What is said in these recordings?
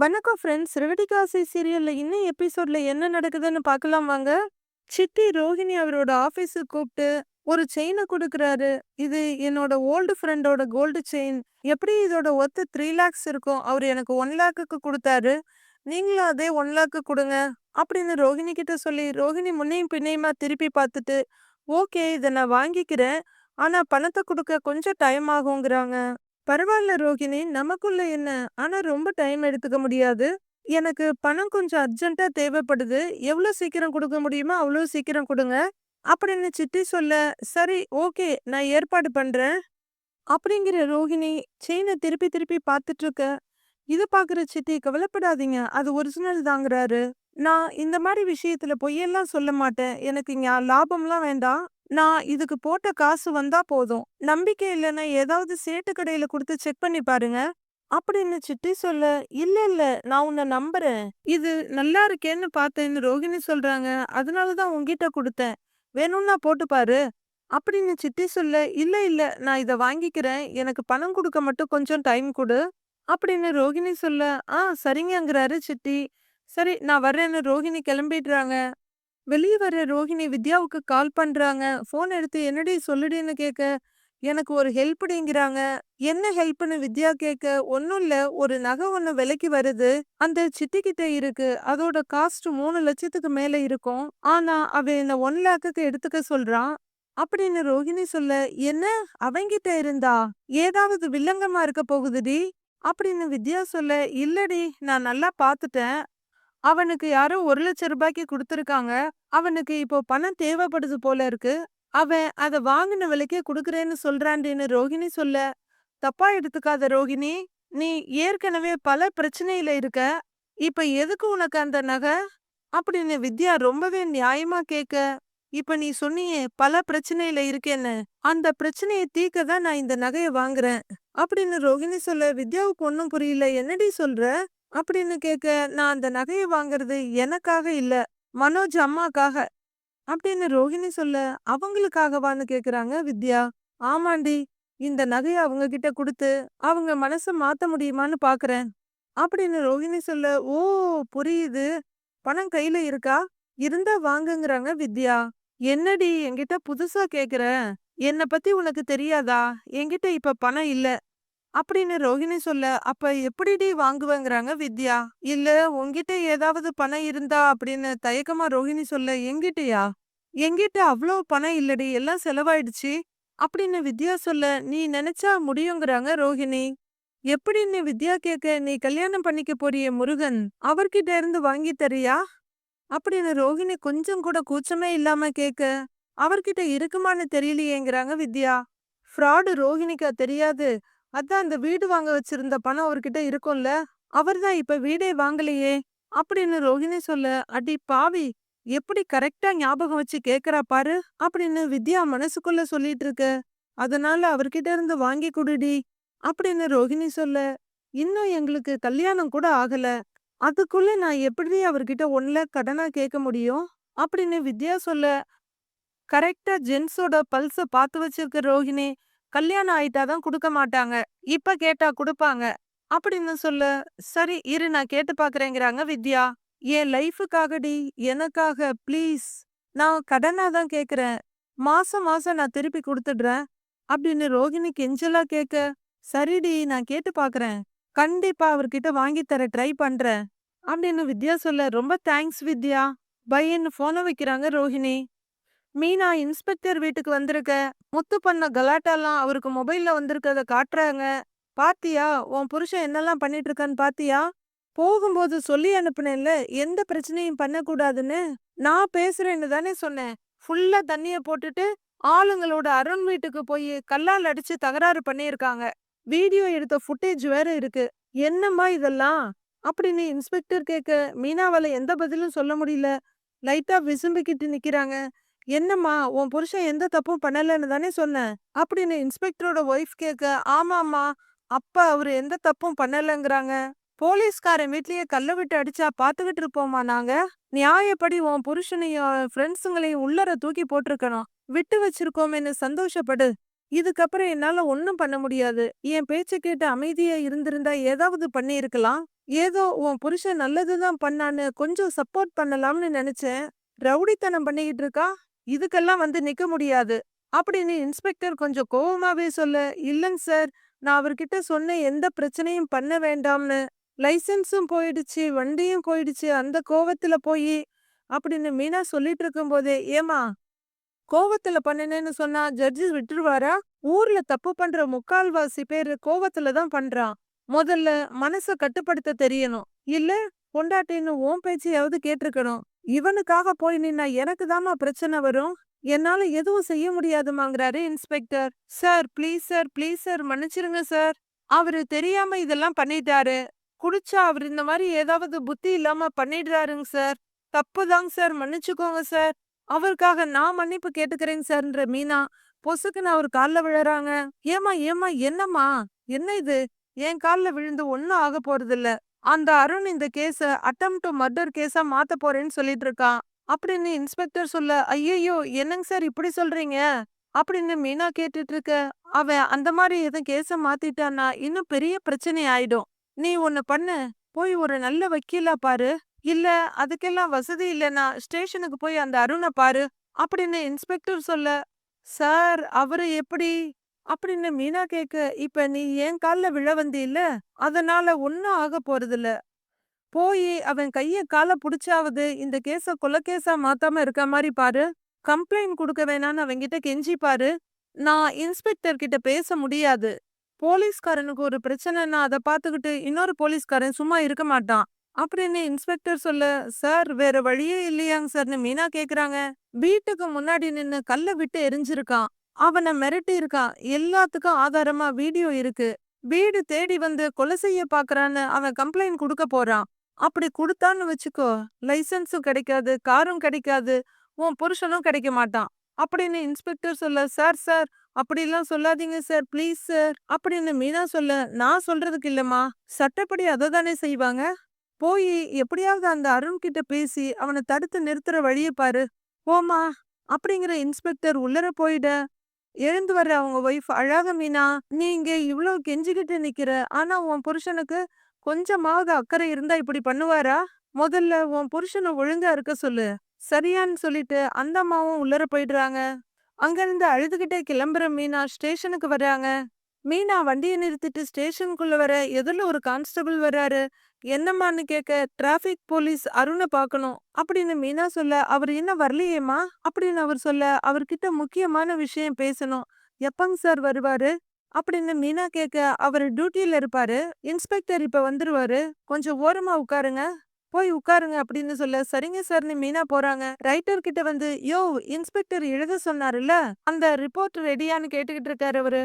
வணக்கம் ஃப்ரெண்ட்ஸ் ரெவடிகாசி சீரியலில் இன்னும் எபிசோடில் என்ன நடக்குதுன்னு பார்க்கலாம் வாங்க. சித்தி ரோஹிணி அவரோட ஆஃபீஸுக்கு கூப்பிட்டு ஒரு செயினை கொடுக்குறாரு. இது என்னோட ஓல்டு ஃப்ரெண்டோட கோல்டு செயின் எப்படி இதோட ஒத்து த்ரீ லேக்ஸ் இருக்கும்? அவர் எனக்கு ஒன் லேக்குக்கு கொடுத்தாரு. நீங்களும் அதே ஒன் லேக்கு கொடுங்க அப்படின்னு ரோஹிணி கிட்ட சொல்லி ரோஹிணி முன்னையும் பின்னையுமா திருப்பி பார்த்துட்டு ஓகே இதை நான் வாங்கிக்கிறேன். ஆனால் பணத்தை கொடுக்க கொஞ்சம் டைம் ஆகுங்கிறாங்க பரவாயில்ல ரோகிணி நமக்குள்ள என்ன? ஆனா ரொம்ப டைம் எடுத்துக்க முடியாது. எனக்கு பணம் கொஞ்சம் அர்ஜென்ட்டா தேவைப்படுது. எவ்வளோ சீக்கிரம் கொடுக்க முடியுமோ அவ்வளோ சீக்கிரம் கொடுங்க. அப்படின்னு சித்தி சொல்ல சரி ஓகே நான் ஏற்பாடு பண்றேன். அப்படிங்கிற ரோகிணி செயினை திருப்பி திருப்பி பார்த்துட்டு இருக்க. இதை பாக்குற சித்தி கவலைப்படாதீங்க. அது ஒரிஜினல் தாங்கிறாரு. நான் இந்த மாதிரி விஷயத்துல பொய்யெல்லாம் சொல்ல மாட்டேன். எனக்கு இங்க லாபம்லாம் வேண்டாம். நான் இதுக்கு போட்ட காசு வந்தா போதும். நம்பிக்கை இல்லைன்னா ஏதாவது சேட்டு கடையில கொடுத்து செக் பண்ணி பாருங்க. அப்படின்னு சிட்டி சொல்ல இல்ல இல்ல நான் உன்னை நம்புறேன். இது நல்லா இருக்கேன்னு பார்த்தேன்னு ரோகிணி சொல்றாங்க. அதனாலதான் உன்கிட்ட கொடுத்தேன். வேணும்னா போட்டு பாரு. அப்படின்னு சிட்டி சொல்ல இல்ல இல்ல நான் இதை வாங்கிக்கிறேன். எனக்கு பணம் கொடுக்க மட்டும் கொஞ்சம் டைம் கொடு. அப்படின்னு ரோகிணி சொல்ல ஆ சரிங்கங்கிறாரு சிட்டி. சரி நான் வர்றேன்னு ரோஹிணி கிளம்பிடுறாங்க. வெளியே வர ரோஹிணி வித்யாவுக்கு கால் பண்றாங்க. ஃபோன் எடுத்து என்னடி சொல்லுடின்னு கேட்க எனக்கு ஒரு ஹெல்ப்டிங்கிறாங்க என்ன ஹெல்ப்னு வித்யா கேட்க ஒன்றும் இல்ல. ஒரு நகை ஒண்ணு விலைக்கு வருது. அந்த சிட்டிக்கிட்ட இருக்கு. அதோட காஸ்ட் மூணு லட்சத்துக்கு மேல இருக்கும். ஆனா அவ என்ன ஒன் லேக்குக்கு எடுத்துக்க சொல்றான் அப்படின்னு ரோஹிணி சொல்ல என்ன? அவங்கிட்ட இருந்தா? ஏதாவது வில்லங்கமா இருக்க போகுதுடி? அப்படின்னு வித்யா சொல்ல இல்லடி. நான் நல்லா பாத்துட்டேன். அவனுக்கு யாரோ ஒரு லட்சம் ரூபாய்க்கு கொடுத்துருக்காங்க. அவனுக்கு இப்போ பணம் தேவைப்படுது போல இருக்கு. அவன் அத வாங்கின விலைக்கே கொடுக்குறேன்னு சொல்றான்டின்னு ரோகிணி சொல்ல தப்பா எடுத்துக்காத ரோகிணி நீ ஏற்கனவே பல பிரச்சனையில இருக்க. இப்ப எதுக்கு உனக்கு அந்த நகை? அப்படின்னு வித்யா ரொம்பவே நியாயமா கேக்க இப்ப நீ சொன்னியே பல பிரச்சனையில இருக்கேன்னு. அந்த பிரச்சனையை தீக்க தான் நான் இந்த நகையை வாங்குறேன். அப்படின்னு ரோகிணி சொல்ல வித்யாவுக்கு ஒன்னும் புரியல. என்னடி சொல்ற? அப்படின்னு கேட்க நான் அந்த நகையை வாங்குறது எனக்காக இல்ல மனோஜ் அம்மாக்காக அப்படின்னு ரோஹிணி சொல்ல அவங்களுக்காகவான்னு கேக்குறாங்க வித்யா. ஆமாண்டி இந்த நகையை அவங்க கிட்ட கொடுத்து அவங்க மனச மாத்த முடியுமான்னு பாக்குறேன் அப்படின்னு ரோஹிணி சொல்ல ஓ புரியுது. பணம் கையில இருக்கா? இருந்தா வாங்குங்கிறாங்க வித்யா. என்னடி என்கிட்ட புதுசா கேக்குற? என்ன பத்தி உனக்கு தெரியாதா? என்கிட்ட இப்ப பணம் இல்ல. அப்படின்னு ரோஹிணி சொல்ல அப்ப எப்படிடி வாங்குவேங்கிறாங்க வித்யா? இல்ல உன்கிட்ட ஏதாவது பணம் இருந்தா? அப்படின்னு தயக்கமா ரோஹிணி சொல்ல எங்கிட்டயா எங்கிட்ட அவ்வளோ பணம் இல்லடி எல்லாம் செலவாயிடுச்சு. அப்படின்னு வித்யா சொல்ல நீ நினைச்சா முடியுங்கிறாங்க ரோஹிணி. எப்படின்னு வித்யா கேட்க நீ கல்யாணம் பண்ணிக்க போறிய முருகன் அவர்கிட்ட இருந்து வாங்கி தரியா? அப்படின்னு ரோஹிணி கொஞ்சம் கூட கூச்சமே இல்லாம கேட்க அவர்கிட்ட இருக்குமான்னு தெரியலையேங்கிறாங்க வித்யா. ஃப்ராடு ரோஹிணிக்கா தெரியாது. அதான் அந்த வீடு வாங்க வச்சிருந்த பணம் அவர்கிட்ட இருக்கும்ல அவர்தான் இப்ப வீடே வாங்கலையே அப்படின்னு ரோஹிணி சொல்ல அடி பாவி எப்படி கரெக்டா ஞாபகம் வச்சு கேக்குறா பாரு அப்படின்னு வித்யா மனசுக்குள்ள சொல்லிட்டு இருக்க அதனால அவர்கிட்ட இருந்து வாங்கி குடுடி அப்படின்னு ரோஹிணி சொல்ல இன்னும் எங்களுக்கு கல்யாணம் கூட ஆகல அதுக்குள்ள நான் எப்படி அவர்கிட்ட ஒன்ல கடனா கேட்க முடியும் அப்படின்னு வித்யா சொல்ல கரெக்டா ஜென்ஸோட பல்ஸ பாத்து வச்சிருக்க ரோஹிணி கல்யாணம் ஆயிட்டா தான் குடுக்க மாட்டாங்க. இப்ப கேட்டா குடுப்பாங்க. அப்படின்னு சொல்லு. சரி இரு நான் கேட்டு பாக்குறேங்கிறாங்க வித்யா. என் லைஃபுக்காகடி எனக்காக ப்ளீஸ். நான் கடனா தான் கேக்குறேன். மாசம் மாசம் நான் திருப்பி கொடுத்துடுறேன். அப்படின்னு ரோகிணி கெஞ்சலா கேக்க. சரிடி நான் கேட்டு பாக்குறேன். கண்டிப்பா அவர்கிட்ட வாங்கி தர ட்ரை பண்றேன். அப்படின்னு வித்யா சொல்ல. ரொம்ப தேங்க்ஸ் வித்யா. பையன்னு போன வைக்கிறாங்க ரோஹிணி மீனா இன்ஸ்பெக்டர் வீட்டுக்கு வந்திருக்க. முத்து பண்ண கலாட்டாலாம் அவருக்கு மொபைல்ல வந்திருக்கிறத காட்டுறாங்க. பாத்தியா உன் புருஷன் என்னெல்லாம் பண்ணிட்டு இருக்கான்னு பாத்தியா? போகும்போது சொல்லி அனுப்புனேன்ல எந்த பிரச்சனையும் பண்ணக்கூடாதுன்னு. நான் பேசுறேன்னு தானே சொன்னேன். ஃபுல்லா தண்ணிய போட்டுட்டு ஆளுங்களோட அருண் வீட்டுக்கு போய் கல்லால் அடிச்சு தகராறு பண்ணியிருக்காங்க. வீடியோ எடுத்த ஃபுட்டேஜ் வேற இருக்கு. என்னம்மா இதெல்லாம்? அப்படின்னு இன்ஸ்பெக்டர் கேட்க மீனாவால எந்த பதிலும் சொல்ல முடியல. லைட்டா விசும்பிக்கிட்டு நிக்கிறாங்க. என்னம்மா உன் புருஷன் எந்த தப்பும் பண்ணலன்னு தானே சொன்னேன். அப்படின்னு இன்ஸ்பெக்டரோட ஒய்ஃப் கேட்க ஆமாம்மா அப்பா அவரு எந்த தப்பும் பண்ணலங்கிறாங்க. போலீஸ்காரன் வீட்லயே கல்ல விட்டு அடிச்சா பாத்துக்கிட்டு இருப்போமா நாங்க? நியாயப்படி உன் புருஷனையும் ஃப்ரெண்ட்ஸுங்களையும் உள்ளர தூக்கி போட்டிருக்கணும். விட்டு வச்சிருக்கோமேன்னு சந்தோஷப்படு. இதுக்கப்புறம் என்னால ஒன்னும் பண்ண முடியாது. என் பேச்ச கேட்டு அமைதியா இருந்திருந்தா ஏதாவது பண்ணியிருக்கலாம். ஏதோ உன் புருஷன் நல்லதுதான் பண்ணான்னு கொஞ்சம் சப்போர்ட் பண்ணலாம்னு நினைச்சேன். ரவுடித்தனம் பண்ணிக்கிட்டு இருக்கா? இதுக்கெல்லாம் வந்து நிக்க முடியாது. அப்படின்னு இன்ஸ்பெக்டர் கொஞ்சம் கோவமாவே சொல்ல இல்லைங்க சார் நான் அவர்கிட்ட சொன்ன எந்த பிரச்சனையும் பண்ண வேண்டாம்னு. லைசென்ஸும் போயிடுச்சு வண்டியும் போயிடுச்சு அந்த கோவத்துல போய் அப்படின்னு மீனா சொல்லிட்டு இருக்கும்போதே ஏமா கோவத்துல பண்ணுனேன்னு சொன்னா ஜட்ஜி விட்டுருவாரா? ஊர்ல தப்பு பண்ற முக்கால்வாசி பேரு கோவத்துல தான் பண்றான் முதல்ல மனச கட்டுப்படுத்த தெரியணும். இல்ல பொண்டாட்டின்னு உன் பேச்சையாவது கேட்டிருக்கணும். இவனுக்காக போய் நின்னா எனக்கு தாமா பிரச்சனை வரும்? என்னால எதுவும் செய்ய முடியாதுமாங்கிறாரு inspector. Sir please sir please sir மன்னிச்சிருங்க சார். அவரு தெரியாம இதெல்லாம் பண்ணிட்டாரு. குடிச்சா அவர் இந்த மாதிரி ஏதாவது புத்தி இல்லாம பண்ணிடுறாருங்க சார். தப்புதாங்க சார் மன்னிச்சுக்கோங்க சார். அவருக்காக நான் மன்னிப்பு கேட்டுக்கிறேங்க சார்ன்ற மீனா பொசுக்குன்னு அவர் கால்ல விழறாங்க. ஏமா ஏமா என்னம்மா? என்ன இது? என் கால்ல விழுந்து ஒன்னும் ஆக போறதில்ல. அந்த அருண் இந்த கேஸ அட்டம் டு மர்டர் கேஸா மாத்த போறேன்னு சொல்லிட்டு இருக்கான். அப்படின்னு இன்ஸ்பெக்டர் சொல்ல ஐயையோ என்னங்க சார் இப்படி சொல்றீங்க? அப்படின்னு மீனா கேட்டுட்டு இருக்க அவன் அந்த மாதிரி எதுவும் கேஸ மாத்திட்டான்னா இன்னும் பெரிய பிரச்சனை ஆயிடும். நீ ஒன்னு பண்ணு. போய் ஒரு நல்ல வக்கீலா பாரு. இல்ல அதுக்கெல்லாம் வசதி இல்லைன்னா ஸ்டேஷனுக்கு போய் அந்த அருணை பாரு. அப்படின்னு இன்ஸ்பெக்டர் சொல்ல சார் அவரு எப்படி அப்படின்னு மீனா கேக்க இப்ப நீ என் கால்ல விழ வந்தி இல்ல அதனால ஒன்னும் ஆக போறதில்ல. போய் அவன் கைய கால புடிச்சாவது இந்த கேஸ கொலைகேஸா மாத்தாம இருக்க மாதிரி பாரு. கம்ப்ளைண்ட் கொடுக்க வேணான்னு அவன்கிட்ட கெஞ்சி பாரு. நான் இன்ஸ்பெக்டர் கிட்ட பேச முடியாது. போலீஸ்காரனுக்கு ஒரு பிரச்சனைனா அதை பார்த்துக்கிட்டு இன்னொரு போலீஸ்காரன் சும்மா இருக்க மாட்டான். அப்படின்னு இன்ஸ்பெக்டர் சொல்ல சார் வேற வழியே இல்லையாங்க சார்னு மீனா கேக்குறாங்க. வீட்டுக்கு முன்னாடி நின்னு கல்ல விட்டு எரிஞ்சிருக்கான். அவனை மிரட்டி இருக்கான் எல்லாத்துக்கும் ஆதாரமா வீடியோ இருக்கு. வீடு தேடி வந்து கொலை செய்ய பாக்குறான்னு அவன் கம்ப்ளைண்ட் கொடுக்க போறான். அப்படி கொடுத்தான்னு வச்சுக்கோ லைசன்ஸும் கிடைக்காது காரும் கிடைக்காது உன் புருஷனும் கிடைக்க மாட்டான். அப்படின்னு இன்ஸ்பெக்டர் சொல்ல சார் சார் அப்படிலாம் சொல்லாதீங்க சார் ப்ளீஸ் சார் அப்படின்னு மீனா சொல்ல நான் சொல்றதுக்கு இல்லம்மா. சட்டப்படி அதை தானே செய்வாங்க? போய் எப்படியாவது அந்த அருண் கிட்ட பேசி அவனை தடுத்து நிறுத்துற வழியை பாரு. போமா அப்படிங்கிற இன்ஸ்பெக்டர் உள்ளர போயிட எழுந்து வர்ற அவங்க ஒய்ஃப் அழாத மீனா நீங்க இவ்வளவு கெஞ்சிக்கிட்டு நிக்கிற ஆனா உன் புருஷனுக்கு கொஞ்சமாவது அக்கறை இருந்தா இப்படி பண்ணுவாரா? முதல்ல உன் புருஷனை ஒழுங்கா இருக்க சொல்லு. சரியான்னு சொல்லிட்டு அந்த அம்மாவும் உள்ளர போயிடுறாங்க. அங்கிருந்து அழுதுகிட்டே கிளம்புற மீனா ஸ்டேஷனுக்கு வர்றாங்க. மீனா வண்டியை நிறுத்திட்டு ஸ்டேஷனுக்குள்ள வர எதிரில் ஒரு கான்ஸ்டபிள் வர்றாரு? என்னம்மான்னு கேட்க டிராஃபிக் போலீஸ் அருணை பார்க்கணும் அப்படின்னு மீனா சொல்ல அவர் என்ன வரலையேம்மா? அப்படின்னு அவர் சொல்ல அவர்கிட்ட முக்கியமான விஷயம் பேசணும். எப்பங்க சார் வருவாரு? அப்படின்னு மீனா கேட்க அவர் டியூட்டியில் இருப்பாரு. இன்ஸ்பெக்டர் இப்ப வந்துருவாரு. கொஞ்சம் ஓரமா உட்காருங்க. போய் உட்காருங்க. அப்படின்னு சொல்ல சரிங்க சார்னு மீனா போறாங்க. ரைட்டர் கிட்ட வந்து யோ இன்ஸ்பெக்டர் எழுத சொன்னாருல்ல. அந்த ரிப்போர்ட் ரெடியான்னு கேட்டுக்கிட்டு இருக்காரு அவரு.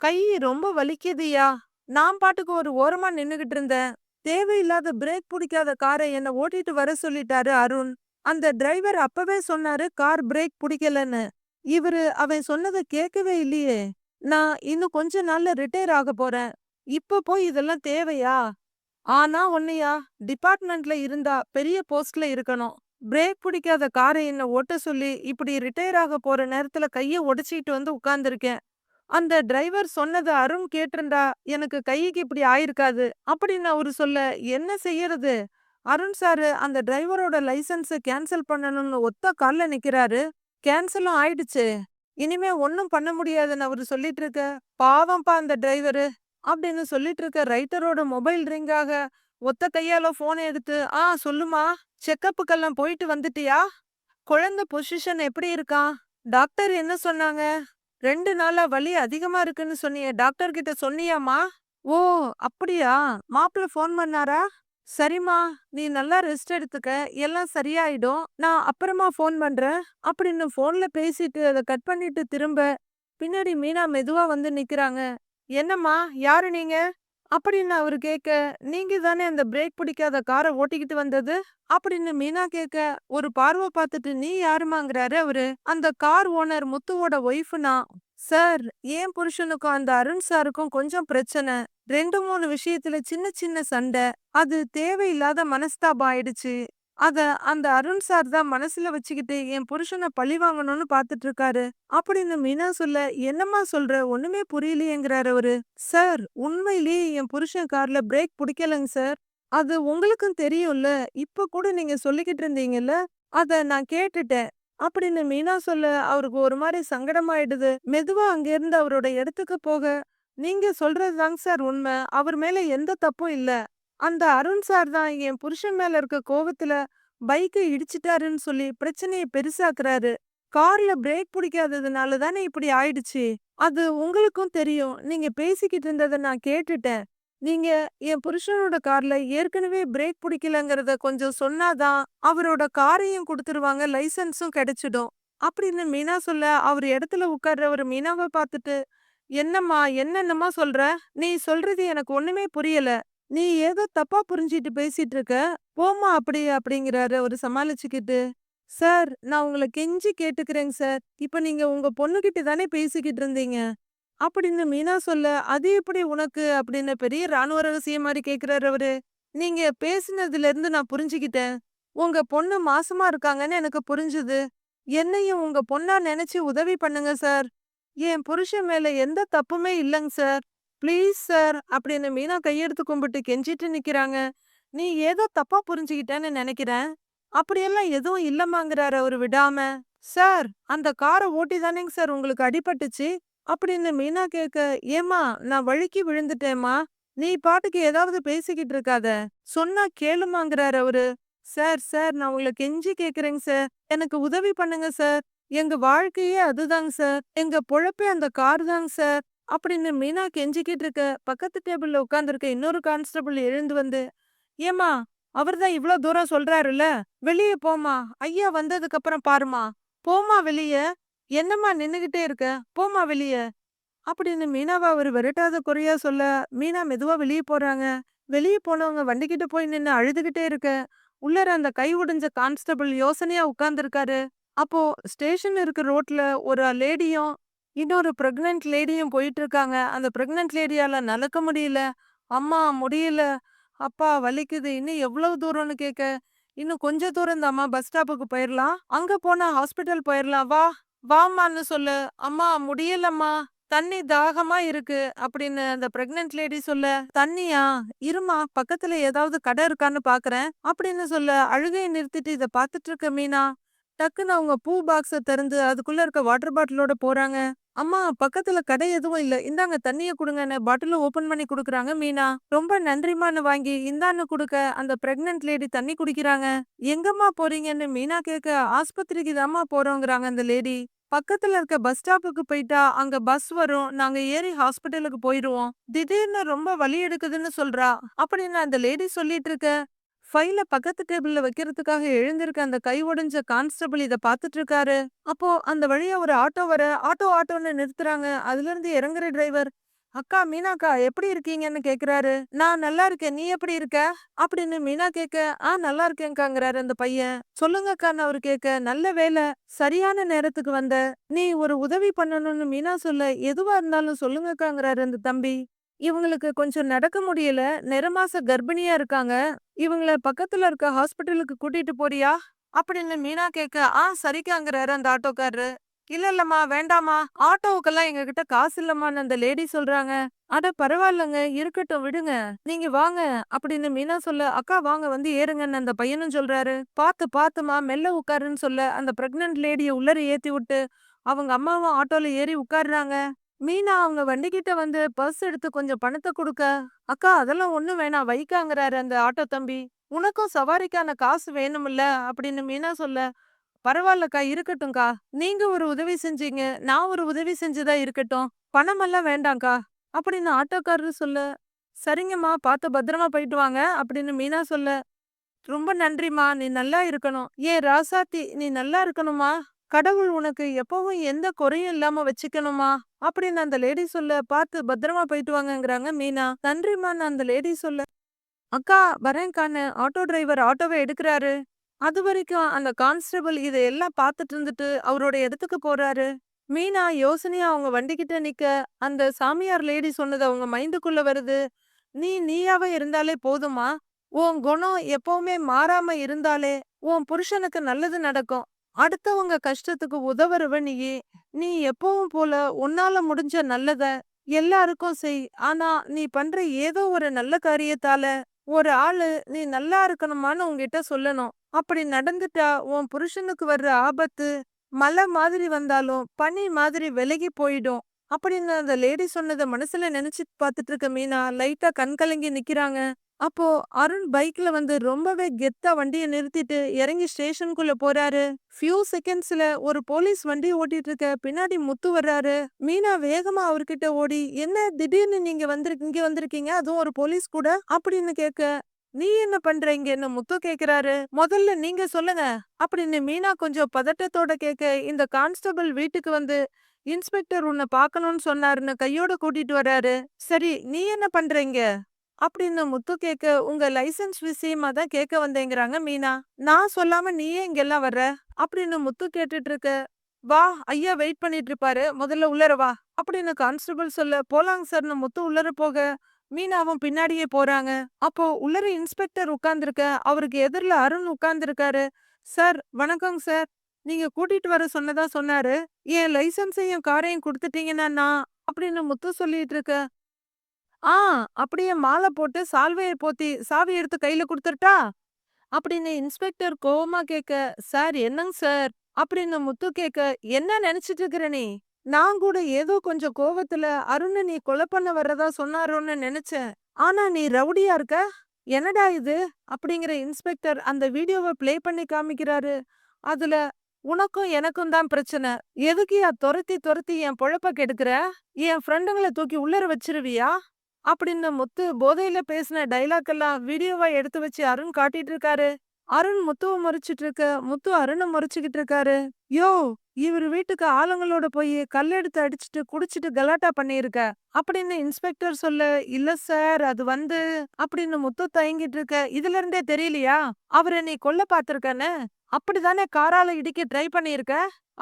கை ரொம்ப வலிக்குதுயா நான் பாட்டுக்கு ஒரு ஓரமா நின்னுகிட்டு இருந்தேன். தேவையில்லாத பிரேக் பிடிக்காத காரை என்ன ஓட்டிட்டு வர சொல்லிட்டாரு அருண். அந்த டிரைவர் அப்பவே சொன்னாரு கார் பிரேக் பிடிக்கலன்னு. இவரு அவன் சொன்னதை கேட்கவே இல்லையே. நான் இன்னும் கொஞ்ச நாள்ல ரிட்டையர் ஆக போறேன். இப்ப போய் இதெல்லாம் தேவையா? ஆனா ஒன்னையா டிபார்ட்மெண்ட்ல இருந்தா பெரிய போஸ்ட்ல இருக்கணும். பிரேக் பிடிக்காத காரை என்ன ஓட்ட சொல்லி இப்படி ரிட்டையர் ஆக போற நேரத்துல கைய உடைச்சிட்டு வந்து உட்கார்ந்துருக்கேன். அந்த டிரைவர் சொன்னது அருண் கேட்டிருந்தா எனக்கு கைக்கு இப்படி ஆயிருக்காது அப்படின்னு அவரு சொல்ல என்ன செய்யறது? அருண் சாரு அந்த டிரைவரோட லைசன்ஸ கேன்சல் பண்ணணும்னு ஒத்த கால்ல நிக்கிறாரு. கேன்சலும் ஆயிடுச்சு. இனிமே ஒன்னும் பண்ண முடியாதுன்னு அவரு சொல்லிட்டு இருக்க பாவம்ப்பா அந்த டிரைவரு அப்படின்னு சொல்லிட்டு இருக்க ரைட்டரோட மொபைல் ரிங்காக ஒத்த கையால போனை எடுத்து ஆ சொல்லுமா செக்கப்புக்கெல்லாம் போயிட்டு வந்துட்டியா? குழந்தை பொசிஷன் எப்படி இருக்கான்? டாக்டர் என்ன சொன்னாங்க? ரெண்டு நாளா வலி அதிகமா இருக்குன்னு சொன்னியே டாக்டர் கிட்ட சொன்னியாமா ஓ அப்படியா? மாப்பிள்ள ஃபோன் பண்ணாரா? சரிம்மா நீ நல்லா ரெஸ்ட் எடுத்துக்க எல்லாம் சரியாயிடும் நான் அப்புறமா ஃபோன் பண்றேன் அப்படின்னு ஃபோன்ல பேசிட்டு அதை கட் பண்ணிட்டு திரும்ப பின்னாடி மீனா மெதுவா வந்து நிக்கிறாங்க. என்னம்மா யாரு நீங்க? அப்படின்னு அவரு கேட்க நீங்க தானே அந்த பிரேக் பிடிக்காத காரை ஓட்டிக்கிட்டு வந்தது? அப்படின்னு மீனா கேட்க ஒரு பார்வை பார்த்துட்டு நீ யாருமாங்கிறாரு அவரு? அந்த கார் ஓனர் முத்துவோட ஒய்ஃப்னா? சார் ஏன் புருஷனுக்கும் அந்த அருண் சாருக்கும் கொஞ்சம் பிரச்சனை. ரெண்டு மூணு விஷயத்துல சின்ன சின்ன சண்டை. அது தேவையில்லாத மனஸ்தாபம் ஆயிடுச்சு. அத அந்த அருண் சார் தான் மனசுல வச்சுக்கிட்டு என் புருஷன பழி வாங்கணும்னு பாத்துட்டு இருக்காரு அப்படின்னு மீனா சொல்ல என்னம்மா சொல்ற? ஒண்ணுமே புரியலையேங்கிறாரு அவரு. சார் உண்மையிலேயே என் புருஷன் கார்ல பிரேக் பிடிக்கலங்க சார். அது உங்களுக்கும் தெரியும்ல. இப்ப கூட நீங்க சொல்லிக்கிட்டு இருந்தீங்கல்ல அத நான் கேட்டுட்டேன். அப்படின்னு மீனா சொல்ல அவருக்கு ஒரு மாதிரி சங்கடமாயிடுது. மெதுவா அங்க இருந்து அவரோட இடத்துக்கு போக. நீங்க சொல்றதுதாங்க சார் உண்மை. அவர் மேல எந்த தப்பும் இல்ல. அந்த அருண் சார் தான் என் புருஷன் மேல இருக்க கோவத்துல பைக்கை இடிச்சிட்டாருன்னு சொல்லி பிரச்சனையை பெருசாக்குறாரு. கார்ல பிரேக் பிடிக்காததுனால தானே இப்படி ஆயிடுச்சு. அது உங்களுக்கும் தெரியும். நீங்க பேசிக்கிட்டு இருந்ததை நான் கேட்டுட்டேன். நீங்க என் புருஷனோட கார்ல ஏற்கனவே பிரேக் பிடிக்கலங்கிறத கொஞ்சம் சொன்னாதான் அவரோட காரையும் கொடுத்துருவாங்க லைசன்ஸும் கிடைச்சிடும். அப்படின்னு மீனா சொல்ல அவர் இடத்துல உட்கார்ற ஒரு மீனாவை பார்த்துட்டு என்னம்மா என்னென்னமா சொல்ற? நீ சொல்றது எனக்கு ஒண்ணுமே புரியல. நீ ஏதோ தப்பா புரிஞ்சிட்டு பேசிட்டு இருக்க போமா அப்படி அப்படிங்கிறாரு ஒரு சமாளிச்சுக்கிட்டு. சார் நான் உங்களை கெஞ்சி கேட்டுக்கிறேங்க சார். இப்ப நீங்க உங்க பொண்ணுகிட்ட தானே பேசிக்கிட்டு இருந்தீங்க. அப்படின்னு மீனா சொல்ல அது எப்படி உனக்கு? அப்படின்னு பெரிய ராணுவ ரகசியம் மாதிரி கேக்குறாரு அவரு. நீங்க பேசினதுல இருந்து நான் புரிஞ்சுக்கிட்டேன். உங்க பொண்ணு மாசமா இருக்காங்கன்னு எனக்கு புரிஞ்சுது. என்னையும் உங்க பொண்ணா நினைச்சு உதவி பண்ணுங்க சார். என் புருஷன் மேல எந்த தப்புமே இல்லைங்க சார். ப்ளீஸ் சார் அப்படின்னு மீனா கையெடுத்து கும்பிட்டு கெஞ்சிட்டு நிக்கிறாங்க. நீ ஏதோ தப்பா புரிஞ்சுக்கிட்டேன்னு நினைக்கிறேன். அப்படியெல்லாம் எதுவும் இல்லம்மாங்கிறாரு அவரு விடாம. சார் அந்த காரை ஓட்டி தானேங்க சார் உங்களுக்கு அடிபட்டுச்சு. அப்படின்னு மீனா கேட்க ஏமா நான் வழுக்கி விழுந்துட்டேம்மா. நீ பாட்டுக்கு ஏதாவது பேசிக்கிட்டு இருக்காத. சொன்னா கேளுமாங்கிறாரு அவரு. சார் சார் நான் உங்களை கெஞ்சி கேக்குறேங்க சார். எனக்கு உதவி பண்ணுங்க சார். எங்க வாழ்க்கையே அதுதாங்க சார். எங்க பொழப்பே அந்த கார் தாங்க சார். அப்படின்னு மீனா கெஞ்சிக்கிட்டு இருக்க பக்கத்து டேபிள்ல உட்காந்துருக்க இன்னொரு கான்ஸ்டபிள் எழுந்து வந்து ஏமா அவர்தான் இவ்ளோ தூரம் சொல்றாருல்ல வெளியே போமா ஐயா வந்ததுக்கு அப்புறம் பாருமா போமா வெளிய என்னம்மா நின்னுகிட்டே இருக்க போமா வெளிய. அப்படின்னு மீனாவை அவர் விரட்டாத குறையா சொல்ல மீனா மெதுவா வெளியே போறாங்க வெளியே போனவங்க வண்டிக்கிட்ட போய் நின்னு அழுதுகிட்டே இருக்க உள்ளர அந்த கை உடைஞ்ச கான்ஸ்டபிள் யோசனையா உட்கார்ந்துருக்காரு. அப்போ ஸ்டேஷன் இருக்க ரோட்ல ஒரு லேடியும் இன்னொரு ப்ரெக்னென்ட் லேடியும் போயிட்டு இருக்காங்க அந்த ப்ரெக்னென்ட் லேடியால நடக்க முடியல. அம்மா முடியல. அப்பா வலிக்குது. இன்னும் எவ்வளவு தூரம்னு கேட்க இன்னும் கொஞ்ச தூரம் தாம்மா பஸ் ஸ்டாப்புக்கு போயிடலாம் அங்க போனா ஹாஸ்பிட்டல் போயிடலாம் வா வாம்மான்னு சொல்லு. அம்மா முடியலம்மா. தண்ணி தாகமா இருக்கு அப்படின்னு அந்த பிரெக்னென்ட் லேடி சொல்ல தண்ணியா? இருமா பக்கத்துல ஏதாவது கடை இருக்கான்னு பாக்குறேன். அப்படின்னு சொல்ல அழுகையை நிறுத்திட்டு இத பாத்துட்டு இருக்க மீனா. டக்குன்னு அவங்க பூ பாக்ஸ திறந்து அதுக்குள்ள இருக்க வாட்டர் பாட்டிலோட போறாங்க. அம்மா பக்கத்துல கடை எதுவும் இல்ல. இந்தாங்க தண்ணிய குடுங்கன்னு பாட்டில ஓபன் பண்ணி குடுக்குறாங்க மீனா. ரொம்ப நன்றிமான்னு வாங்கி இந்தான்னு குடுக்க அந்த பிரெக்னன்ட் லேடி தண்ணி குடிக்கிறாங்க. எங்கம்மா போறீங்கன்னு மீனா கேட்க ஆஸ்பத்திரிக்கு தாம்மா போறோங்கிறாங்க அந்த லேடி பக்கத்துல இருக்க பஸ் ஸ்டாப்புக்கு போயிட்டா அங்க பஸ் வரும். நாங்க ஏறி ஹாஸ்பிட்டலுக்கு போயிருவோம். திடீர்னு ரொம்ப வலி எடுக்குதுன்னு சொல்றா. அப்படின்னு அந்த லேடி சொல்லிட்டு இருக்க? ஃபைல பக்கத்து டேபிள்ல வைக்கிறதுக்காக எழுந்திருக்க அந்த கை உடைஞ்ச கான்ஸ்டபிள் இத பாத்துட்டு இருக்காரு. அப்போ அந்த வழியா ஒரு ஆட்டோ வர ஆட்டோ ஆட்டோன்னு நிறுத்துறாங்க. அதுல இருந்து இறங்குற டிரைவர் அக்கா மீனாக்கா எப்படி இருக்கீங்கன்னு கேக்குறாரு. நான் நல்லா இருக்கேன். நீ எப்படி இருக்க? அப்படின்னு மீனா கேட்க ஆ நல்லா இருக்கேன்காங்கிறாரு அந்த பையன். சொல்லுங்கக்கான்னு அவர் கேட்க நல்ல வேலை சரியான நேரத்துக்கு வந்த. நீ ஒரு உதவி பண்ணணும்னு மீனா சொல்ல எதுவா இருந்தாலும் சொல்லுங்கக்காங்கிறாரு அந்த தம்பி. இவங்களுக்கு கொஞ்சம் நடக்க முடியல. நிறமாச கர்ப்பிணியா இருக்காங்க. இவங்கள பக்கத்துல இருக்க ஹாஸ்பிட்டலுக்கு கூட்டிட்டு போறியா? அப்படின்னு மீனா கேட்க ஆ சரிக்காங்கிறாரு அந்த ஆட்டோக்காரரு. இல்ல இல்லம்மா வேண்டாமா ஆட்டோவுக்கெல்லாம் எங்க கிட்ட காசு இல்லம்மான்னு அந்த லேடி சொல்றாங்க. அட பரவாயில்லங்க. இருக்கட்டும் விடுங்க. நீங்க வாங்க. அப்படின்னு மீனா சொல்ல அக்கா வாங்க வந்து ஏறுங்கன்னு அந்த பையனும் சொல்றாரு. பாத்து பாத்துமா மெல்ல உட்காருன்னு சொல்ல அந்த பிரெக்னன்ட் லேடிய உள்ளர ஏத்தி விட்டு அவங்க அம்மாவும் ஆட்டோல ஏறி உட்காருறாங்க. மீனா அவங்க வண்டிகிட்ட வந்து பர்ஸ் எடுத்து கொஞ்சம் பணத்தை கொடுக்க. அக்கா அதெல்லாம் ஒண்ணும் வேணாம். வைக்காங்கிறாரு அந்த ஆட்டோ தம்பி. உனக்கும் சவாரிக்கான காசு வேணும்ல? அப்படின்னு மீனா சொல்ல பரவாயில்லக்கா இருக்கட்டும்க்கா. நீங்க ஒரு உதவி செஞ்சீங்க. நான் ஒரு உதவி செஞ்சுதான் இருக்கட்டும். பணமெல்லாம் வேண்டாம்க்கா. அப்படின்னு ஆட்டோக்காரரு சொல்ல சரிங்கம்மா பார்த்து பத்திரமா போயிட்டு வாங்க. அப்படின்னு மீனா சொல்ல ரொம்ப நன்றிம்மா. நீ நல்லா இருக்கணும். ஏன் ராசாத்தி நீ நல்லா இருக்கணுமா கடவுள் உனக்கு எப்பவும் எந்த குறையும் இல்லாம வச்சுக்கணுமா? அப்படின்னு அந்த லேடி சொல்ல பார்த்து பத்திரமா போயிட்டு வாங்கங்கிறாங்க மீனா. நன்றிம்மான்னு அந்த லேடி சொல்ல. அக்கா வரேன்கான்னு ஆட்டோ டிரைவர் ஆட்டோவை எடுக்கிறாரு. அது வரைக்கும் அந்த கான்ஸ்டபிள் இதையெல்லாம் பார்த்துட்டு இருந்துட்டு அவரோட இடத்துக்கு போறாரு. மீனா யோசனையா அவங்க வண்டிக்கிட்ட நிக்க அந்த சாமியார் லேடி சொன்னது அவங்க மைண்டுக்குள்ள வருது. நீ நீயாவே இருந்தாலே போதுமா உன் குணம் எப்பவுமே மாறாம இருந்தாலே உன் புருஷனுக்கு நல்லது நடக்கும். அடுத்தவங்க கஷ்டத்துக்கு உதவுறவ நீயே நீ எப்பவும் போல உன்னால முடிஞ்ச நல்லத எல்லாருக்கும் செய். ஆனா நீ பண்ற ஏதோ ஒரு நல்ல காரியத்தால ஒரு ஆளு நீ நல்லா இருக்கணுமான்னு உன்கிட்ட சொல்லணும். அப்படி நடந்துட்டா உன் புருஷனுக்கு வர்ற ஆபத்து மலை மாதிரி வந்தாலும் பனி மாதிரி விலகி போயிடும். அப்படின்னு அந்த லேடி சொன்னதை மனசுல நினைச்சு பார்த்துட்டு இருக்க மீனா லைட்டா கண் கலங்கி நிக்கிறாங்க. அப்போ அருண் பைக்ல வந்து ரொம்பவே கெத்தா வண்டியை நிறுத்திட்டு இறங்கி ஸ்டேஷனுக்குள்ள போறாரு. ஃபியூ செகண்ட்ஸ்ல ஒரு போலீஸ் வண்டி ஓட்டிட்டு இருக்க பின்னாடி முத்து வர்றாரு. மீனா வேகமா அவர்கிட்ட ஓடி என்ன திடீர்னு நீங்க வந்திருக்க இங்க வந்திருக்கீங்க? அதுவும் ஒரு போலீஸ் கூட? அப்படின்னு கேட்க நீ என்ன பண்ற இங்கன்னு முத்து கேக்குறாரு. முதல்ல நீங்க சொல்லுங்க அப்படின்னு மீனா கொஞ்சம் பதட்டத்தோட கேட்க இந்த கான்ஸ்டபிள் வீட்டுக்கு வந்து இன்ஸ்பெக்டர் உன்னை பார்க்கணும்னு சொன்னாருன்னு கையோட கூட்டிட்டு வர்றாரு. சரி நீ என்ன பண்றீங்க அப்படின்னு முத்து கேக்க உங்க லைசன்ஸ் விஷயமா தான் கேட்க வந்தேங்கிறாங்க மீனா? நான் சொல்லாம நீயே இங்கெல்லாம் வர்ற? அப்படின்னு முத்து கேட்டுட்டு இருக்க வா ஐயா வெயிட் பண்ணிட்டு இருப்பாரு முதல்ல உள்ளர வா. அப்படின்னு கான்ஸ்டபிள் சொல்ல போலாங்க சார்னு முத்து உள்ளர போக. மீனாவும் பின்னாடியே போறாங்க. அப்போ உள்ளர இன்ஸ்பெக்டர் உட்கார்ந்துருக்க அவருக்கு எதிரில் அருண் உட்கார்ந்துருக்காரு. சார் வணக்கங்க சார். நீங்க கூட்டிட்டு வர சொன்னதா சொன்னாரு. என் லைசன்ஸையும் காரையும் கொடுத்துட்டீங்கன்னா நான்? அப்படின்னு முத்து சொல்லிட்டு இருக்க ஆ அப்படியே மாலை போட்டு சால்வையை போத்தி சாவி எடுத்து கையில கொடுத்துட்டா? அப்படின்னு இன்ஸ்பெக்டர் கோவமா கேட்க சார் என்னங்க சார்? அப்படின்னு முத்து கேட்க என்ன நினைச்சிட்டு இருக்கிற நீ? நான் கூட ஏதோ கொஞ்சம் கோவத்துல அருண் நீ கொலை பண்ண வர்றதா சொன்னாரோன்னு நினைச்சேன். ஆனா நீ ரவுடியா இருக்க? என்னடா இது? அப்படிங்கிற இன்ஸ்பெக்டர் அந்த வீடியோவை பிளே பண்ணி காமிக்கிறாரு. அதுல உனக்கும் எனக்கும் தான் பிரச்சனை. எதுக்கியா துரத்தி துரத்தி என் பொழப்ப கெடுக்கிற? என் ஃப்ரெண்டுங்களை தூக்கி உள்ளர வச்சிருவியா? அப்படின்னு முத்து போதையில பேசின டைலாக் எல்லாம் வீடியோவா எடுத்து வச்சு அருண் காட்டிட்டு இருக்காரு. அருண் முத்துவை முறைச்சிட்டு இருக்க முத்து அருணை முறைச்சுக்கிட்டு இருக்காரு. யோ இவர் வீட்டுக்கு ஆளுங்களோட போய் கல்லெடுத்து அடிச்சுட்டு குடிச்சிட்டு கலாட்டா பண்ணியிருக்க. அப்படின்னு இன்ஸ்பெக்டர் சொல்ல இல்ல சார் அது வந்து அப்படின்னு முத்து தயங்கிட்டு இருக்க. இதுல இருந்தே தெரியலையா? அவரை நீ கொல்ல பாத்திருக்கன்னு அப்படிதானே காரால இடிக்க ட்ரை பண்ணியிருக்க?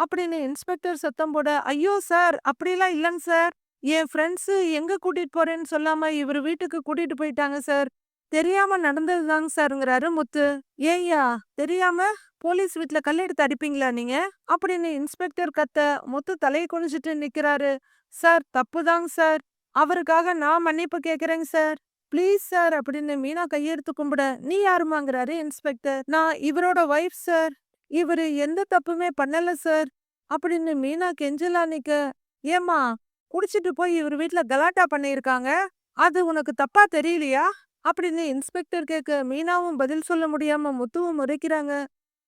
அப்படின்னு இன்ஸ்பெக்டர் சத்தம் போட ஐயோ சார் அப்படிலாம் இல்லைங்க சார் என் ஃப்ரெண்ட்ஸு எங்க கூட்டிட்டு போறேன்னு சொல்லாம இவர் வீட்டுக்கு கூட்டிட்டு போயிட்டாங்க சார் தெரியாம நடந்ததுதாங்க சாருங்கிறாரு முத்து. ஏய்யா தெரியாம போலீஸ் வீட்ல கல்லெடுத்து அடிப்பீங்களா நீங்க? அப்படின்னு இன்ஸ்பெக்டர் கத்த முத்து தலையை குனிஞ்சிட்டு நிக்கிறாரு. சார் தப்புதாங்க சார் அவருக்காக நான் மன்னிப்பு கேட்குறேங்க சார் ப்ளீஸ் சார் அப்படின்னு மீனா கையெடுத்து கும்பிட நீ யாருமாங்கிறாரு இன்ஸ்பெக்டர் நான் இவரோட ஒய்ஃப் சார் இவரு எந்த தப்புமே பண்ணல சார் அப்படின்னு மீனா கெஞ்சலா நிக்க ஏமா குடிச்சிட்டு போய் இவர் வீட்ல கலாட்டா பண்ணியிருக்காங்க. அது உனக்கு தப்பா தெரியலையா? அப்படின்னு இன்ஸ்பெக்டர் கேட்க மீனாவும் பதில் சொல்ல முடியாம முத்துவும் முறைக்கிறாங்க.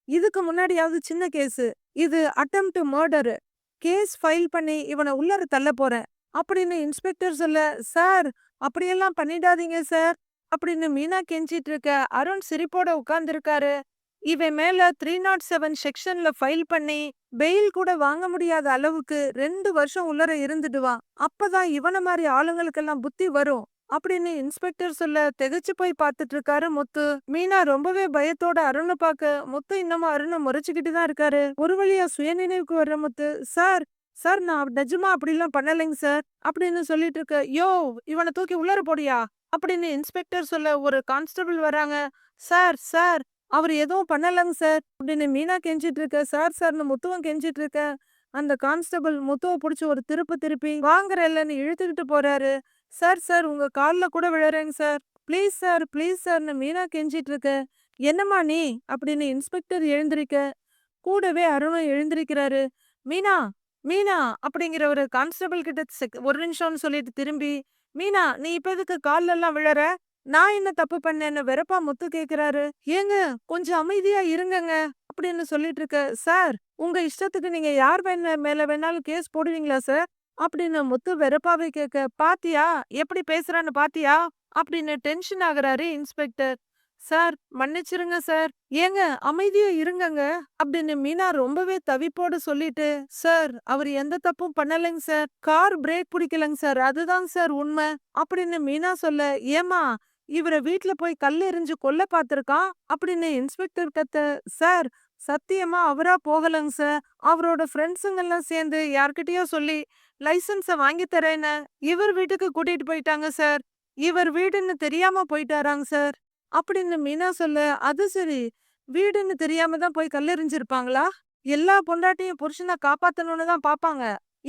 இதுக்கு முன்னாடியாவது சின்ன கேஸு. இது அட்டம்ப்ட் மர்டரு. கேஸ் ஃபைல் பண்ணி இவனை உள்ளர தள்ள போறேன். அப்படின்னு இன்ஸ்பெக்டர் சொல்ல சார் அப்படியெல்லாம் பண்ணிடாதீங்க சார் அப்படின்னு மீனா கெஞ்சிட்டு இருக்க அருண் சிரிப்போட உட்கார்ந்துருக்காரு. இவன் மேல த்ரீ நாட் செவன் செக்ஷன்ல ஃபைல் பண்ணி பெயில் கூட வாங்க முடியாத அளவுக்கு ரெண்டு வருஷம் உள்ளர இருந்துடுவான். அப்பதான் இவன மாதிரி ஆளுங்களுக்கெல்லாம் புத்தி வரும். அப்படின்னு இன்ஸ்பெக்டர் சொல்ல திகைச்சு போய் பார்த்துட்டு இருக்காரு முத்து. மீனா ரொம்பவே பயத்தோட அருணை பார்க்க முத்து இன்னமும் அருணை முறைச்சுக்கிட்டு தான் இருக்காரு. ஒரு வழியா சுயநினைவுக்கு வர்ற முத்து சார் சார் நான் நிஜமா அப்படிலாம் பண்ணலைங்க சார். அப்படின்னு சொல்லிட்டு இருக்க யோ இவனை தூக்கி உள்ளர போடியா? அப்படின்னு இன்ஸ்பெக்டர் சொல்ல ஒரு கான்ஸ்டபிள் வராங்க. சார் சார் அவர் எதுவும் பண்ணலங்க சார். அப்படின்னு மீனா கெஞ்சிட்டு இருக்க சார் சார்னு முத்துவம் கெஞ்சிட்டு இருக்க அந்த கான்ஸ்டபிள் முத்துவை பிடிச்சி ஒரு திருப்பு திருப்பி வாங்குற இழுத்துக்கிட்டு போறாரு. சார் சார் உங்க காலில் கூட விழறேங்க சார். ப்ளீஸ் சார் ப்ளீஸ் சார்னு மீனா கெஞ்சிட்டு இருக்க என்னம்மா நீ? அப்படின்னு இன்ஸ்பெக்டர் எழுந்திருக்க கூடவே அருணும் எழுந்திருக்கிறாரு. மீனா மீனா அப்படிங்கிற ஒரு கான்ஸ்டபிள் கிட்ட செக்- ஒரு நிமிஷம்னு சொல்லிட்டு திரும்பி மீனா நீ இப்போ இதுக்கு கால்ல எல்லாம் விழற? நான் என்ன தப்பு பண்ணேன்னு வெறப்பா முத்து கேக்குறாரு. ஏங்க கொஞ்சம் அமைதியா இருங்கங்க அப்படின்னு சொல்லிட்டு இருக்க சார் உங்க இஷ்டத்துக்கு நீங்க யார் வேணா மேல வேணாலும் கேஸ் போடுவீங்களா சார்? அப்படின்னு முத்து வெறப்பாவே கேட்க பாத்தியா? எப்படி பேசுறான்னு பாத்தியா? அப்படின்னு டென்ஷன் ஆகுறாரு இன்ஸ்பெக்டர். சார் மன்னிச்சிருங்க சார். ஏங்க அமைதியா இருங்கங்க அப்படின்னு மீனா ரொம்பவே தவிப்போட சொல்லிட்டு சார் அவர் எந்த தப்பும் பண்ணலைங்க சார். கார் பிரேக் பிடிக்கலங்க சார். அதுதாங்க சார் உண்மை அப்படின்னு மீனா சொல்ல ஏமா இவர வீட்ல போய் கல் எறிஞ்சு கொல்ல பார்த்திருக்கான் அப்படின்னு இன்ஸ்பெக்டர் கத்த சார் சத்தியமா அவரா போகலங்க சார். அவரோட ஃப்ரெண்ட்ஸுங்க எல்லாம் சேர்ந்து யார்கிட்டயோ சொல்லி லைசன்ஸ வாங்கி தரேன்னு இவர் வீட்டுக்கு கூட்டிட்டு போயிட்டாங்க சார். இவர் வீடுன்னு தெரியாம போயிட்டாராங்க சார். அப்படின்னு மீனா சொல்ல அது சரி. வீடுன்னு தெரியாம தான் போய் கல்லெறிஞ்சிருப்பாங்களா எல்லா பொண்டாட்டியும் புருஷனை காப்பாத்தணும்னு தான் பாப்பாங்க.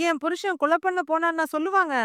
என் புருஷன் கொலை பண்ண போனான்னா சொல்லுவாங்க.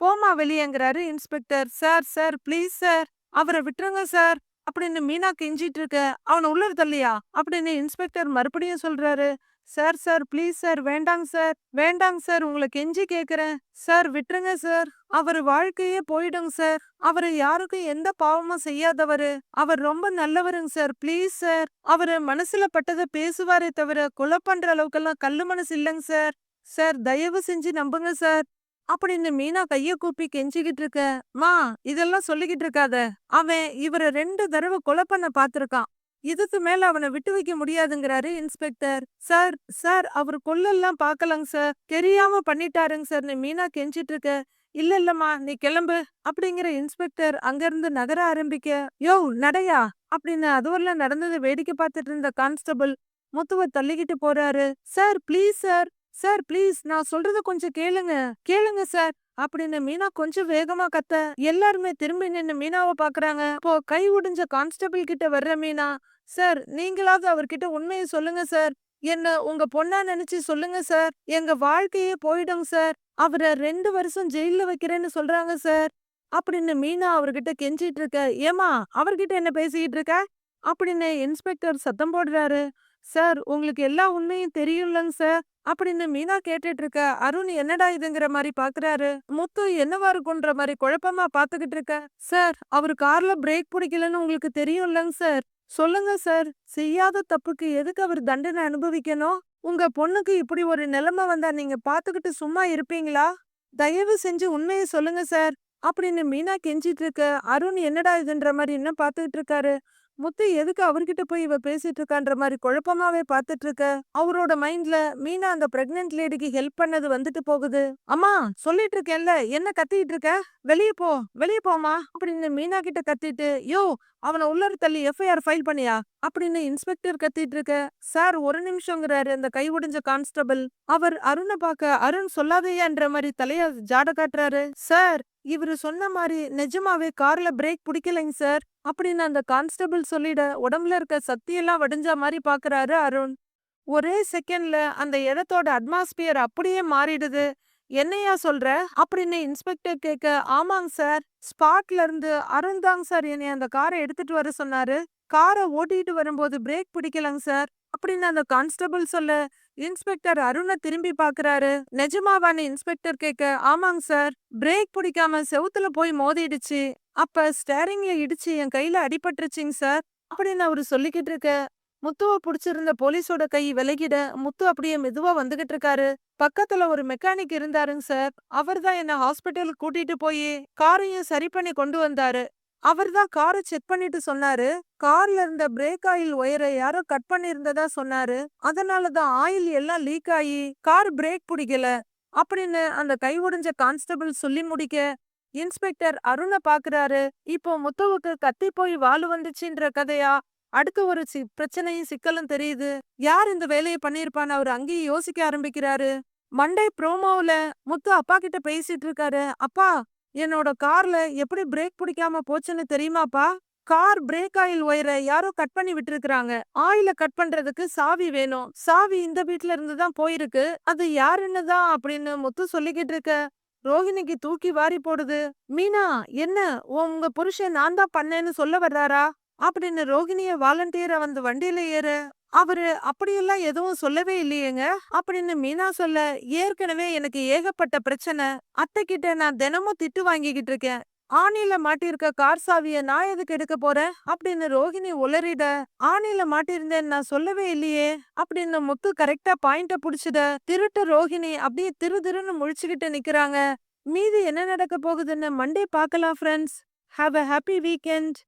போமா வெளியேங்கிறாரு inspector sir sir please sir. அவரை விட்டுருங்க சார். அப்படின்னு மீனா கெஞ்சிட்டு இருக்க அவனை உள்ள தள்ளியா அப்படின்னு இன்ஸ்பெக்டர் மறுபடியும் சொல்றாரு சார் சார் ப்ளீஸ் சார் வேண்டாங்க சார் வேண்டாங்க சார் உங்களை கெஞ்சி கேக்குறேன். சார் விட்டுருங்க சார். அவர் வாழ்க்கையே போயிடுங்க சார். அவர் யாருக்கும் எந்த பாவமும் செய்யாதவரு. அவர் ரொம்ப நல்லவருங்க சார். Please sir. அவரு மனசுல பட்டதை பேசுவாரே தவிர கொலை பண்ற அளவுக்கெல்லாம் கல்லு மனசு இல்லைங்க சார். சார் தயவு செஞ்சு நம்புங்க சார். அப்படின்னு மீனா கைய கூப்பி கெஞ்சிக்கிட்டு இருக்க மா இதெல்லாம் சொல்லிக்கிட்டு இருக்காத. அவன் இவரை ரெண்டு தடவை கொலை பண்ண பாத்திருக்கான். இதுக்கு மேல அவனை விட்டு வைக்க முடியாதுங்கிறாரு இன்ஸ்பெக்டர். சார் சார் அவர் கொல்லெல்லாம் பாக்கலங்க சார். தெரியாம பண்ணிட்டாருங்க சார்னு மீனா கெஞ்சிட்டு இருக்க. இல்ல இல்லம்மா நீ கிளம்பு. அப்படிங்கிற இன்ஸ்பெக்டர் அங்கிருந்து நகர ஆரம்பிக்க யோ நடையா? அப்படின்னு அதுவரெல்லாம் நடந்தது வேடிக்கை பார்த்துட்டு இருந்த கான்ஸ்டபிள் முத்துவ தள்ளிக்கிட்டு போறாரு. Sir please sir. Sir please நான் சொல்றத கொஞ்சம் கேளுங்க கேளுங்க சார் அப்படின்னு மீனா கொஞ்சம் வேகமா கத்த எல்லாருமே திரும்பி நின்னு மீனாவை பாக்குறாங்க. இப்போ கை உடிஞ்ச கான்ஸ்டபிள் கிட்ட வர்ற மீனா சார் நீங்களாவது அவர்கிட்ட உண்மையை சொல்லுங்க சார் என்ன உங்க பொண்ணா நினைச்சு சொல்லுங்க சார் எங்க வாழ்க்கையே போயிடும் சார் அவரை ரெண்டு வருஷம் ஜெயில வைக்கிறேன்னு சொல்றாங்க சார் அப்படின்னு மீனா அவர்கிட்ட கெஞ்சிட்டு இருக்க ஏமா அவர்கிட்ட என்ன பேசிக்கிட்டு இருக்க? அப்படின்னு இன்ஸ்பெக்டர் சத்தம் போடுறாரு. சார் உங்களுக்கு எல்லா உண்மையும் தெரியும்லங்க சார். அப்படின்னு மீனா கேட்டுட்டு இருக்க அருண் என்னடா இதுங்கிற மாதிரி பாக்குறாரு. முத்து என்னவா இருக்குன்ற மாதிரி குழப்பமா பாத்துக்கிட்டு இருக்க சார் அவரு கார்ல பிரேக் பிடிக்கலன்னு உங்களுக்கு தெரியும்லங்க சார். சொல்லுங்க சார் செய்யாத தப்புக்கு எதுக்கு அவர் தண்டனை அனுபவிக்கணும்? உங்க பொண்ணுக்கு இப்படி ஒரு நிலைமை வந்தா நீங்க பாத்துக்கிட்டு சும்மா இருப்பீங்களா? தயவு செஞ்சு உண்மையை சொல்லுங்க சார். அப்படின்னு மீனா கெஞ்சிட்டு இருக்க அருண் என்னடா இதுன்ற மாதிரி என்ன பாத்துக்கிட்டு இருக்காரு முத்து எதுக்கு அவர்கிட்ட போய் இவ பேசிட்டு இருக்கான்ற மாதிரி குழப்பமாவே பாத்துட்டு இருக்க அவரோட மைண்ட்ல மீனா அந்த பிரெக்னென்ட் லேடிக்கு ஹெல்ப் பண்ணது வந்துட்டு போகுது. அம்மா சொல்லிட்டு இருக்கேன்ல என்ன கத்திட்டு இருக்க வெளியே போ வெளியே போமா அப்படின்னு மீனா கிட்ட கத்திட்டு யோ அவனை உள்ளர தள்ளி எஃப்ஐஆர் ஃபைல் பண்ணியா? அப்படின்னு இன்ஸ்பெக்டர் கத்திட்டு இருக்க சார் ஒரு நிமிஷங்கிறாரு அந்த கை ஒடிஞ்ச கான்ஸ்டபிள். அவர் அருணை பார்க்க அருண் சொல்லாதையான்ற மாதிரி தலைய ஜாட காட்டுறாரு. சார் இவரு சொன்ன மாதிரி நிஜமாவே கார்ல பிரேக் பிடிக்கலைங்க சார். அப்படின்னு அந்த கான்ஸ்டபிள் சொல்லிட உடம்புல இருக்க சக்தியெல்லாம் வடிஞ்ச மாதிரி பாக்குறாரு அருண். ஒரே செகண்ட்ல அந்த இடத்தோட அட்மாஸ்பியர் அப்படியே மாறிடுது. என்னையா சொல்ற? அப்படின்னு இன்ஸ்பெக்டர் கேட்க ஆமாங்க சார். ஸ்பாட்ல இருந்து அருண் தாங்க சார் என்னை அந்த காரை எடுத்துட்டு வர சொன்னாரு. காரை ஓட்டிட்டு வரும்போது பிரேக் பிடிக்கலங்க சார். அப்படின்னு அந்த கான்ஸ்டபிள் சொல்ல இன்ஸ்பெக்டர் அருணை திரும்பி பாக்குறாரு. நிஜமாவான்னு இன்ஸ்பெக்டர் கேட்க ஆமாங்க சார் பிரேக் பிடிக்காம செவுத்துல போய் மோதிடுச்சு. அப்ப ஸ்டேரிங்ல இடிச்சு என் கையில அடிபட்டுருச்சுங்க சார். அப்படின்னு அவரு சொல்லிக்கிட்டு இருக்க. முத்துவ புடிச்சிருந்த போலீஸோட கை விலகிட முத்து அப்படியே மெதுவா வந்துகிட்டு இருக்காரு. பக்கத்துல ஒரு மெக்கானிக் இருந்தாருங்க சார். அவர் தான் என்ன ஹாஸ்பிட்டலுக்கு கூட்டிட்டு போய் காரையும் சரி பண்ணி கொண்டு வந்தாரு. அவர் தான் காரை செக் பண்ணிட்டு சொன்னாரு. கார்ல இருந்த பிரேக் ஆயில் ஒயரை யாரோ கட் பண்ணிருந்ததா சொன்னாரு. அதனாலதான் ஆயில் எல்லாம் லீக் ஆகி கார் பிரேக் பிடிக்கல. அப்படின்னு அந்த கை ஒடிஞ்ச கான்ஸ்டபிள் சொல்லி முடிக்க இன்ஸ்பெக்டர் அருணை பாக்குறாரு. இப்போ முத்துவுக்கு கத்தி போய் வாழு வந்துச்சுன்ற கதையா? அடுத்து ஒரு சி பிரச்சனையும் சிக்கலும் தெரியுது. யார் இந்த வேலையை பண்ணியிருப்பான்னு அவர் அங்கேயே யோசிக்க ஆரம்பிக்கிறாரு. மண்டே ப்ரோமோவுல முத்து அப்பா கிட்ட பேசிட்டு இருக்காரு. அப்பா என்னோட கார்ல எப்படி பிரேக் பிடிக்காம போச்சுன்னு தெரியுமாப்பா? கார் பிரேக் ஆயில் ஒயரை யாரோ கட் பண்ணி விட்டுருக்காங்க ஆயில கட் பண்றதுக்கு சாவி வேணும். சாவி இந்த வீட்ல இருந்து தான் போயிருக்கு. அது யாருன்னு தான் அப்படின்னு முத்து சொல்லிக்கிட்டு இருக்க. ரோஹிணிக்கு தூக்கி வாரி போடுது. மீனா என்ன? உங்க புருஷன் நான் தான் பண்ணேன்னு சொல்ல வர்றாரா? அப்படின்னு ரோகிணிய வாலண்டியரா வந்து வண்டியில ஏற. அவரு அப்படியெல்லாம் எதுவும் சொல்லவே இல்லையேங்க? அப்படின்னு மீனா சொல்ல ஏற்கனவே எனக்கு ஏகப்பட்ட பிரச்சனை. அத்தை கிட்ட நான் தினமும் திட்டு வாங்கிக்கிட்டு இருக்கேன். ஆணில மாட்டிருக்க கார் சாவிய நான் எதுக்கு எடுக்க போறேன்? அப்படின்னு ரோகிணி உளறிட ஆணில மாட்டிருந்தேன் நான் சொல்லவே இல்லையே? அப்படின்னு முத்து கரெக்டா பாயிண்ட புடிச்சிட திருட்டு ரோஹிணி அப்படியே திரு திருன்னு முழிச்சுக்கிட்டு நிக்கிறாங்க. மீதி என்ன நடக்க போகுதுன்னு மண்டே பார்க்கலாம் friends have a happy weekend